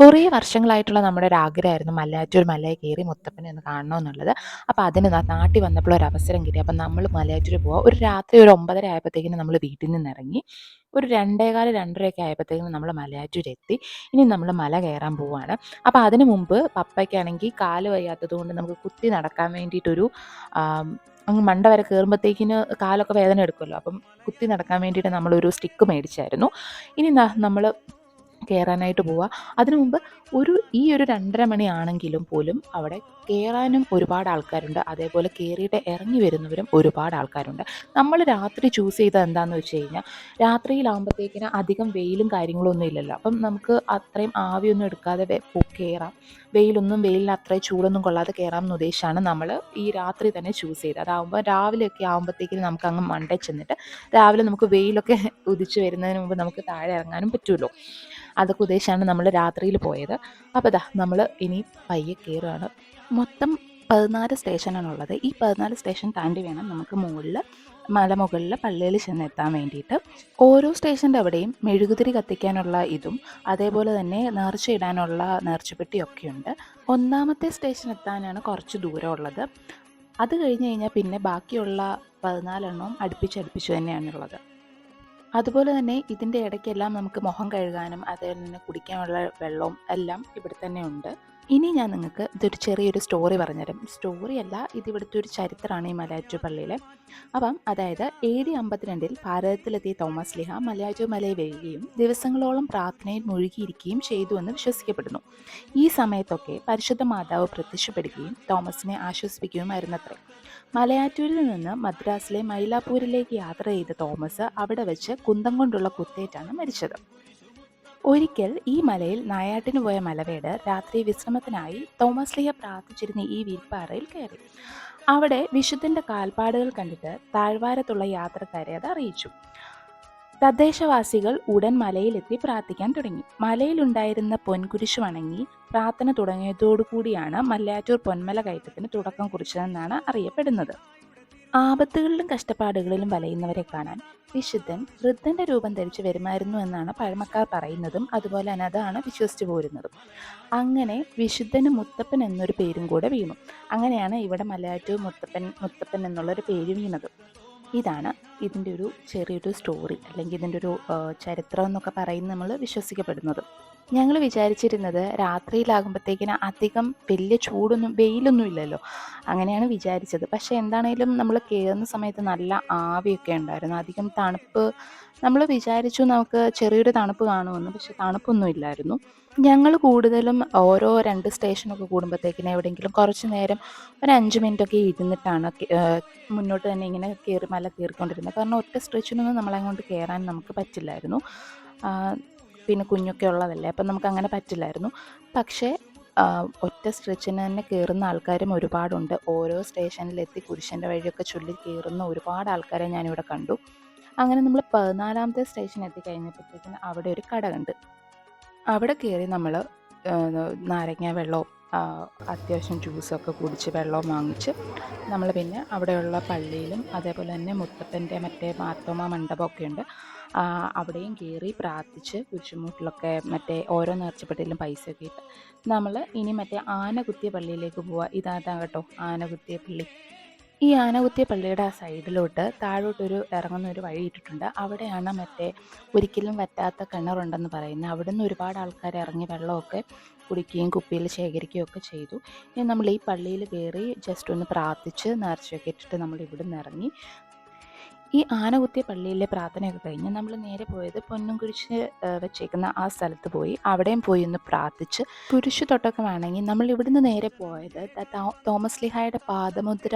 കുറേ വർഷങ്ങളായിട്ടുള്ള നമ്മുടെ ഒരു ആഗ്രഹമായിരുന്നു മലയാറ്റൂർ മലയെ കയറി മുത്തപ്പനെ ഒന്ന് കാണണമെന്നുള്ളത് അപ്പോൾ അതിന് നാട്ടിൽ വന്നപ്പോൾ ഒരു അവസരം കിട്ടി. അപ്പം നമ്മൾ മലയാറ്റൂർ പോവാം. ഒരു രാത്രി ഒരു ഒമ്പതര ആയപ്പോഴത്തേക്കിനും നമ്മൾ വീട്ടിൽ നിന്ന് ഇറങ്ങി. ഒരു രണ്ടേകാൽ രണ്ടരയൊക്കെ ആയപ്പോഴത്തേക്കും നമ്മൾ മലയാറ്റൂർ എത്തി. ഇനി നമ്മൾ മല കയറാൻ പോവുകയാണ് അപ്പോൾ അതിനു മുമ്പ് പപ്പയ്ക്കാണെങ്കിൽ കാൽ വയ്യാത്തത് കൊണ്ട് നമുക്ക് കുത്തി നടക്കാൻ വേണ്ടിയിട്ടൊരു അങ്ങ് മണ്ട വരെ കയറുമ്പോഴത്തേക്കിന് കാലൊക്കെ വേദന എടുക്കുമല്ലോ. അപ്പം കുത്തി നടക്കാൻ വേണ്ടിയിട്ട് നമ്മളൊരു സ്റ്റിക്ക് മേടിച്ചായിരുന്നു. ഇനി നമ്മൾ കയറാനായിട്ട് പോവുക അതിനു മുമ്പ് ഒരു ഈ ഒരു രണ്ടര മണിയാണെങ്കിലും പോലും അവിടെ കയറാനും ഒരുപാട് ആൾക്കാരുണ്ട്. അതേപോലെ കയറിയിട്ട് ഇറങ്ങി വരുന്നവരും ഒരുപാട് ആൾക്കാരുണ്ട്. നമ്മൾ രാത്രി ചൂസ് ചെയ്ത എന്താണെന്ന് വെച്ച് കഴിഞ്ഞാൽ രാത്രിയിലാകുമ്പോഴത്തേക്കിന് അധികം വെയിലും കാര്യങ്ങളും ഒന്നും ഇല്ലല്ലോ. അപ്പം നമുക്ക് അത്രയും ആവിയൊന്നും എടുക്കാതെ കയറാം വെയിലൊന്നും വെയിലിന് അത്രയും ചൂടൊന്നും കൊള്ളാതെ കയറാം എന്ന് ഉദ്ദേശമാണ് നമ്മൾ ഈ രാത്രി തന്നെ ചൂസ് ചെയ്തത്. അതാകുമ്പോൾ രാവിലെയൊക്കെ ആകുമ്പോഴത്തേക്കിന് നമുക്ക് അങ്ങ് മണ്ടേ ചെന്നിട്ട് രാവിലെ നമുക്ക് വെയിലൊക്കെ ഉദിച്ച് വരുന്നതിന് മുമ്പ് നമുക്ക് താഴെ ഇറങ്ങാനും പറ്റുമല്ലോ അതൊക്കെ ഉദ്ദേശിച്ചാണ് നമ്മൾ രാത്രിയിൽ പോയത്. അപ്പോൾ ഇതാ നമ്മൾ ഇനി പയ്യെ കയറുകയാണ് മൊത്തം പതിനാല് സ്റ്റേഷനാണുള്ളത് ഈ പതിനാല് സ്റ്റേഷൻ താണ്ടി വേണം നമുക്ക് മുകളിൽ മലമുകളിൽ പള്ളിയിൽ ചെന്നെത്താൻ വേണ്ടിയിട്ട്. ഓരോ സ്റ്റേഷന്റെ അവിടെയും മെഴുകുതിരി കത്തിക്കാനുള്ള ഇതും അതേപോലെ തന്നെ നേർച്ച ഇടാനുള്ള നേർച്ചപ്പെട്ടിയൊക്കെയുണ്ട് ഒന്നാമത്തെ സ്റ്റേഷൻ എത്താനാണ് കുറച്ച് ദൂരമുള്ളത് അത് കഴിഞ്ഞ് കഴിഞ്ഞാൽ പിന്നെ ബാക്കിയുള്ള പതിനാലെണ്ണവും അടുപ്പിച്ചടുപ്പിച്ച് തന്നെയാണുള്ളത് അതുപോലെ തന്നെ ഇതിന്റെ ഇടയ്ക്കെല്ലാം നമുക്ക് മുഖം കഴുകാനും അതിൽ തന്നെ കുടിക്കാനുള്ള വെള്ളവും എല്ലാം ഇവിടെ തന്നെ ഉണ്ട്. ഇനി ഞാൻ നിങ്ങൾക്ക് ഇതൊരു ചെറിയൊരു സ്റ്റോറി പറഞ്ഞുതരും. സ്റ്റോറി അല്ല ഇത് ഇവിടുത്തെ ഒരു ചരിത്രമാണ് ഈ മലയാറ്റു പള്ളിയിലെ. അപ്പം അതായത് എ ഡി അമ്പത്തിരണ്ടിൽ ഭാരതത്തിലെത്തിയ തോമസ് ലിഹ മലയാറ്റു മലയിൽ വരികയും ദിവസങ്ങളോളം പ്രാർത്ഥനയിൽ മുഴുകിയിരിക്കുകയും ചെയ്തു എന്ന് വിശ്വസിക്കപ്പെടുന്നു. ഈ സമയത്തൊക്കെ പരിശുദ്ധ മാതാവ് പ്രത്യക്ഷപ്പെടുകയും തോമസിനെ ആശ്വസിപ്പിക്കുകയുമായിരുന്നത്രേ. മലയാറ്റൂരിൽ നിന്ന് മദ്രാസിലെ മൈലാപ്പൂരിലേക്ക് യാത്ര ചെയ്ത തോമസ് അവിടെ വെച്ച് കുന്തം കൊണ്ടുള്ള കുത്തേറ്റാണ് മരിച്ചത്. ഒരിക്കൽ ഈ മലയിൽ നായാട്ടിന് പോയ മലവേട് രാത്രി വിശ്രമത്തിനായി തോമസ് ലിയ പ്രാർത്ഥിച്ചിരുന്ന ഈ വീൽപ്പാറയിൽ കയറി. അവിടെ വിശുദ്ധന്റെ കാൽപ്പാടുകൾ കണ്ടിട്ട് താഴ്വാരത്തുള്ള യാത്രക്കാരെ അത് അറിയിച്ചു. തദ്ദേശവാസികൾ ഉടൻ മലയിലെത്തി പ്രാർത്ഥിക്കാൻ തുടങ്ങി. മലയിലുണ്ടായിരുന്ന പൊൻകുരിശു വണങ്ങി പ്രാർത്ഥന തുടങ്ങിയതോടുകൂടിയാണ് മല്ലാറ്റൂർ പൊന്മല കയറ്റത്തിന് തുടക്കം കുറിച്ചതെന്നാണ് അറിയപ്പെടുന്നത്. ആപത്തുകളിലും കഷ്ടപ്പാടുകളിലും വലയുന്നവരെ കാണാൻ വിശുദ്ധൻ വൃദ്ധന്റെ രൂപം ധരിച്ചു വരുമായിരുന്നു എന്നാണ് പഴമക്കാർ പറയുന്നതും അതുപോലെ തന്നെ അതാണ് വിശ്വസിച്ചു പോരുന്നതും. അങ്ങനെ വിശുദ്ധന് മുത്തപ്പൻ എന്നൊരു പേരും കൂടെ വീണു. അങ്ങനെയാണ് ഇവിടെ മലയാറ്റൂർ മുത്തപ്പൻ മുത്തപ്പൻ എന്നുള്ളൊരു പേര് വീണത്. ഇതാണ് ഇതിന്റെ ഒരു ചെറിയൊരു സ്റ്റോറി അല്ലെങ്കിൽ ഇതിന്റെ ഒരു ചരിത്രം എന്നൊക്കെ പറയുന്ന നമ്മൾ വിശ്വസിക്കപ്പെടുന്നത്. ഞങ്ങൾ വിചാരിച്ചിരുന്നത് രാത്രിയിലാകുമ്പോഴത്തേക്കിന് അധികം വലിയ ചൂടൊന്നും വെയിലൊന്നും ഇല്ലല്ലോ. അങ്ങനെയാണ് വിചാരിച്ചത്. പക്ഷേ എന്താണേലും നമ്മൾ കയറുന്ന സമയത്ത് നല്ല ആവിയൊക്കെ ഉണ്ടായിരുന്നു. അധികം തണുപ്പ് നമ്മൾ വിചാരിച്ചു നമുക്ക് ചെറിയൊരു തണുപ്പ് കാണുമെന്ന്. പക്ഷെ തണുപ്പൊന്നും ഇല്ലായിരുന്നു. ഞങ്ങൾ കൂടുതലും ഓരോ രണ്ട് സ്റ്റേഷനൊക്കെ കൂടുമ്പോഴത്തേക്കിന് എവിടെയെങ്കിലും കുറച്ച് നേരം ഒരു അഞ്ച് മിനിറ്റ് ഒക്കെ ഇരുന്നിട്ടാണ് മുന്നോട്ട് തന്നെ ഇങ്ങനെ കയറി മല കയറിക്കൊണ്ടിരുന്നത്. കാരണം ഒറ്റ സ്ട്രെച്ചിനൊന്നും നമ്മളങ്ങോട്ട് കയറാൻ നമുക്ക് പറ്റില്ലായിരുന്നു. പിന്നെ കുഞ്ഞൊക്കെ ഉള്ളതല്ലേ? അപ്പം നമുക്ക് അങ്ങനെ പറ്റില്ലായിരുന്നു. പക്ഷേ ഒറ്റ സ്ട്രെച്ചിന് തന്നെ കയറുന്ന ആൾക്കാരും ഒരുപാടുണ്ട്. ഓരോ സ്റ്റേഷനിലെത്തി കുരിശന്റെ വഴിയൊക്കെ ചൊല്ലി കയറുന്ന ഒരുപാട് ആൾക്കാരെ ഞാനിവിടെ കണ്ടു. അങ്ങനെ നമ്മൾ പതിനാലാമത്തെ സ്റ്റേഷൻ എത്തിക്കഴിഞ്ഞപ്പോഴത്തേക്കും അവിടെ ഒരു കട കണ്ട്. അവിടെ കയറി നമ്മൾ നാരങ്ങ വെള്ളവും അത്യാവശ്യം ജ്യൂസൊക്കെ കുടിച്ച് വെള്ളവും വാങ്ങിച്ച് നമ്മൾ പിന്നെ അവിടെയുള്ള പള്ളിയിലും അതേപോലെ തന്നെ മുത്തപ്പന്റെ മറ്റേ മാർത്തോമ മണ്ഡപമൊക്കെ ഉണ്ട്. അവിടെയും കയറി പ്രാർത്ഥിച്ച് കുരിശുമൂട്ടിലൊക്കെ മറ്റേ ഓരോ നേർച്ചപ്പെട്ടിലും പൈസയൊക്കെ ഇട്ട് നമ്മൾ ഇനി മറ്റേ ആനകുത്തിയ പള്ളിയിലേക്ക് പോവുക ഇതാ കേട്ടോ ആനകുത്തിയ പള്ളി. ഈ ആനകുത്തിയ പള്ളിയുടെ ആ സൈഡിലോട്ട് താഴോട്ടൊരു ഇറങ്ങുന്ന ഒരു വഴി ഇട്ടിട്ടുണ്ട്. അവിടെയാണ് മറ്റേ ഒരിക്കലും വറ്റാത്ത കിണറുണ്ടെന്ന് പറയുന്നത്. അവിടെ നിന്ന് ഒരുപാട് ആൾക്കാർ ഇറങ്ങി വെള്ളമൊക്കെ കുടിക്കുകയും കുപ്പിയിൽ ശേഖരിക്കുകയും ഒക്കെ ചെയ്തു. ഇനി നമ്മൾ ഈ പള്ളിയിൽ കയറി ജസ്റ്റ് ഒന്ന് പ്രാർത്ഥിച്ച് നേർച്ചയൊക്കെ ഇട്ടിട്ട് നമ്മൾ ഇവിടെ നിന്ന് ഇറങ്ങി. ഈ ആനകുത്തിയ പള്ളിയിലെ പ്രാർത്ഥനയൊക്കെ കഴിഞ്ഞ് നമ്മൾ നേരെ പോയത് പൊന്നും കുരിശ് വെച്ചേക്കുന്ന ആ സ്ഥലത്ത് പോയി. അവിടെയും പോയി ഒന്ന് പ്രാർത്ഥിച്ച് കുരിശു തൊട്ടൊക്കെ വേണമെങ്കിൽ നമ്മൾ ഇവിടുന്ന് നേരെ പോയത് തോമസ് ലിഹായുടെ പാദമുദ്ര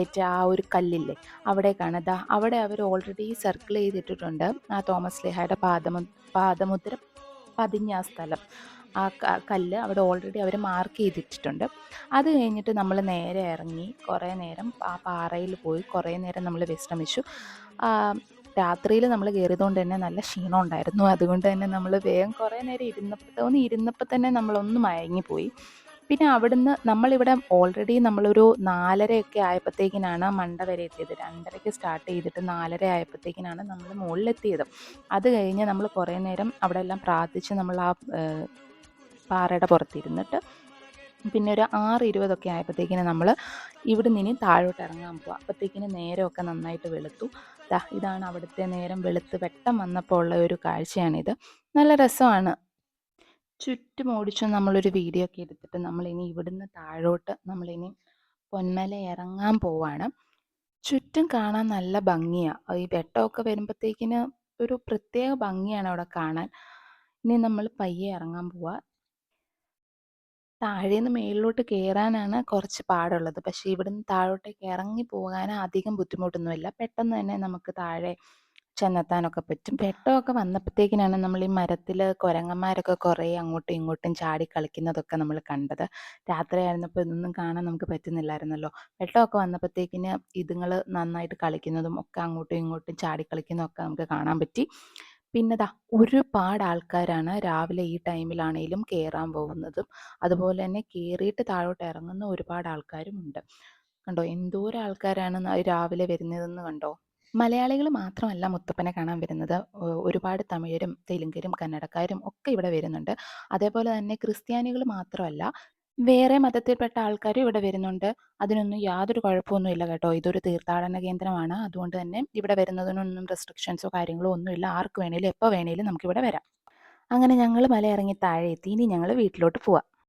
ഏറ്റ ആ ഒരു കല്ലില്ലേ അവിടേക്കാണ്. ദാ അവിടെ അവർ ഓൾറെഡി സർക്കിൾ ചെയ്തിട്ടിട്ടുണ്ട്. ആ തോമസ് ലേഹയുടെ പാദമു പാദമുദ്ര പതിഞ്ഞ ആ സ്ഥലം. ആ കല്ല് അവിടെ ഓൾറെഡി അവർ മാർക്ക് ചെയ്തിട്ടുണ്ട് അത് കഴിഞ്ഞിട്ട് നമ്മൾ നേരെ ഇറങ്ങി കുറേ നേരം ആ പാറയിൽ പോയി കുറേ നേരം നമ്മൾ വിശ്രമിച്ചു. രാത്രിയിൽ നമ്മൾ കയറിയതുകൊണ്ട് തന്നെ നല്ല ക്ഷീണം ഉണ്ടായിരുന്നു. അതുകൊണ്ട് തന്നെ നമ്മൾ വേഗം കുറേ നേരം ഇരുന്നപ്പോൾ തോന്നി ഇരുന്നപ്പോൾ തന്നെ നമ്മളൊന്ന് മയങ്ങിപ്പോയി. പിന്നെ അവിടുന്ന് നമ്മളിവിടെ ഓൾറെഡി നമ്മളൊരു നാലരയൊക്കെ ആയപ്പോഴത്തേക്കിനാണ് മണ്ട വരെ എത്തിയത്. രണ്ടരയ്ക്ക് സ്റ്റാർട്ട് ചെയ്തിട്ട് നാലര ആയപ്പോഴത്തേക്കിനാണ് നമ്മൾ മുകളിലെത്തിയത്. അത് കഴിഞ്ഞ് നമ്മൾ കുറേ നേരം അവിടെ എല്ലാം പ്രാർത്ഥിച്ച് നമ്മൾ ആ പാറയുടെ പുറത്തിരുന്നിട്ട് പിന്നെ ഒരു ആറ് ഇരുപതൊക്കെ ആയപ്പോഴത്തേക്കിന് നമ്മൾ ഇവിടെ നിന്ന് താഴോട്ട് ഇറങ്ങാൻ പോവാം. അപ്പോഴത്തേക്കിന് നേരമൊക്കെ നന്നായിട്ട് വെളുത്തു. ഇതാണ് അവിടുത്തെ നേരം വെളുത്ത് വെട്ടം വന്നപ്പോൾ ഉള്ള ഒരു കാഴ്ചയാണിത്. നല്ല രസമാണ്. ചുറ്റും ഓടിച്ചു നമ്മളൊരു വീഡിയോ ഒക്കെ എടുത്തിട്ട് നമ്മളിനി ഇവിടുന്ന് താഴോട്ട് നമ്മളിനി പൊന്മല ഇറങ്ങാൻ പോവാണ്. ചുറ്റും കാണാൻ നല്ല ഭംഗിയാണ് ഈ വെട്ടമൊക്കെ വരുമ്പോഴത്തേക്കിന് ഒരു പ്രത്യേക ഭംഗിയാണ് അവിടെ കാണാൻ. ഇനി നമ്മൾ പയ്യെ ഇറങ്ങാൻ പോവാ. താഴേന്ന് മേളിലോട്ട് കയറാനാണ് കുറച്ച് പാടുള്ളത്. പക്ഷേ ഇവിടുന്ന് താഴോട്ടേക്ക് ഇറങ്ങി പോകാൻ അധികം ബുദ്ധിമുട്ടൊന്നുമില്ല. പെട്ടെന്ന് തന്നെ നമുക്ക് താഴെ ചെന്നെത്താനൊക്കെ പറ്റും. വെട്ടമൊക്കെ വന്നപ്പോഴത്തേക്കിനാണ് നമ്മൾ ഈ മരത്തിൽ കുരങ്ങന്മാരൊക്കെ കുറേ അങ്ങോട്ടും ഇങ്ങോട്ടും ചാടി കളിക്കുന്നതൊക്കെ നമ്മൾ കണ്ടത്. രാത്രിയായിരുന്നപ്പോൾ ഇതൊന്നും കാണാൻ നമുക്ക് പറ്റുന്നില്ലായിരുന്നല്ലോ. വെട്ടമൊക്കെ വന്നപ്പോഴത്തേക്കിന് ഇതുങ്ങൾ നന്നായിട്ട് കളിക്കുന്നതും ഒക്കെ അങ്ങോട്ടും ഇങ്ങോട്ടും ചാടി കളിക്കുന്നതൊക്കെ നമുക്ക് കാണാൻ പറ്റി. പിന്നെ ദാ ഒരുപാട് ആൾക്കാരാണ് രാവിലെ ഈ ടൈമിലാണേലും കയറാൻ പോകുന്നതും അതുപോലെ തന്നെ കയറിയിട്ട് താഴോട്ട് ഇറങ്ങുന്ന ഒരുപാട് ആൾക്കാരും ഉണ്ട്. കണ്ടോ? എന്തോരം ആൾക്കാരാണ് രാവിലെ വരുന്നതെന്ന് കണ്ടോ? മലയാളികൾ മാത്രമല്ല മുത്തപ്പനെ കാണാൻ വരുന്നത്. ഒരുപാട് തമിഴരും തെലുങ്കരും കന്നഡക്കാരും ഒക്കെ ഇവിടെ വരുന്നുണ്ട്. അതേപോലെ തന്നെ ക്രിസ്ത്യാനികൾ മാത്രമല്ല വേറെ മതത്തിൽപ്പെട്ട ആൾക്കാരും ഇവിടെ വരുന്നുണ്ട്. അതിനൊന്നും യാതൊരു കുഴപ്പമൊന്നുമില്ല കേട്ടോ. ഇതൊരു തീർത്ഥാടന കേന്ദ്രമാണ്. അതുകൊണ്ട് തന്നെ ഇവിടെ വരുന്നതിനൊന്നും റെസ്ട്രിക്ഷൻസോ കാര്യങ്ങളോ ഒന്നുമില്ല ആർക്ക് വേണേലും എപ്പോൾ വേണേലും നമുക്കിവിടെ വരാം. അങ്ങനെ ഞങ്ങൾ മല ഇറങ്ങി താഴെ എത്തി. ഇനി ഞങ്ങൾ വീട്ടിലോട്ട് പോവാം.